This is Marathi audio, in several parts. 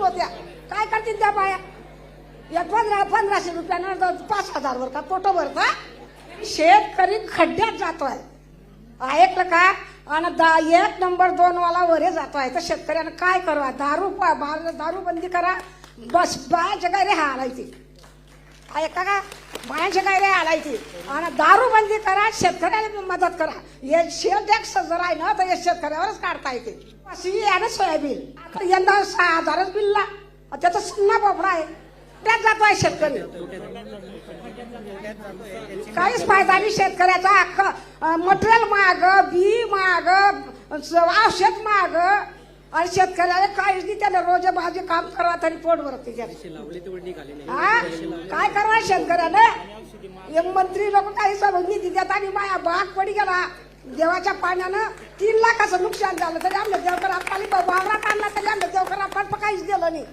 होत्या. काय करतील त्या बाया? एक पंधरा पंधराशे रुपयानं पाच पाच हजारवर का पोटो भरता शेतकरी खड्ड्यात जातोय. ऐकलं का आणि दा एक नंबर दोन वाला वरे जातोय. तर शेतकऱ्यानं काय करा? दारू पा- दारू बंदी करा. बस बाय जगा रे हा ऐका का? बायांच्या काय रे हालायची आणि दारू बंदी करा शेतकऱ्याला मदत करा. हे शेल टॅक्स जर आहे ना तर हे शेतकऱ्यावरच काढता येते. अशी आहे ना सोयाबीन. आता यंदा सहा हजारच बिलला त्याचा सुन्ना बोपडा आहे. त्यात जातो आहे शेतकरी. काहीच फायदा नाही शेतकऱ्याचा. अख्खं मटेरियल माग बी माग औषध माग. आणि शेतकऱ्याला काहीच नाही त्याला रोज भाजी काम करा तरी पोट भरत काय करवा शेतकऱ्याला मंत्री लोक काही समज निधी देतात आणि माया बाग पडी गेला. देवाच्या पाण्यानं तीन लाखाचं नुकसान झालं तरी आमच्या देवकर आपली वावरात आणला तरी आमच्या देवकर आपण काहीच दिलं नाही.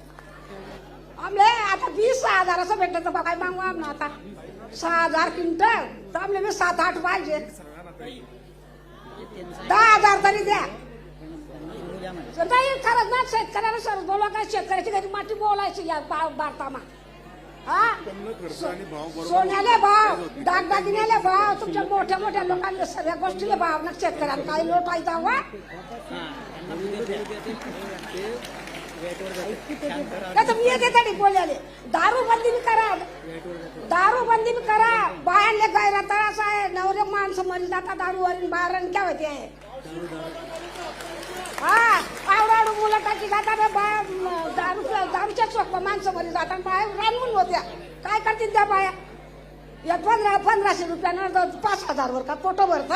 आमले आता वीस सहा हजाराचं भेटलं तर काय मागू आम्हाला आता. सहा हजार क्विंटल. तर आमले मी सात आठ पाहिजे. दहा हजार तरी द्या. नाही खरंच ना शेतकऱ्याला सर बोलवा काय शेतकऱ्याची घरी माती बोलायची या भारतामा हा? सोन्याले भाव दागदागिन्याले भाव तुमच्या मोठ्या मोठ्या लोकांना सगळ्या गोष्टीले भाव ना शेतकऱ्यांना काही लोटायचा वा नाही तर मी येते तरी बोलायले. दारू बंदी बी करा. दारू बंदी बी करा. बायांले गायला तर आहे. नवरे माणसं मरी दारू वरून बाहेर काय होते. आहे जाताना टाकी जातात बाया दारू दारूच्या चोख माणसं जाताना बाया रानून होत्या. काय करतील त्या बाया? एक पंधरा पंधराशे रुपयानं पाच हजारवर का पोटं भरता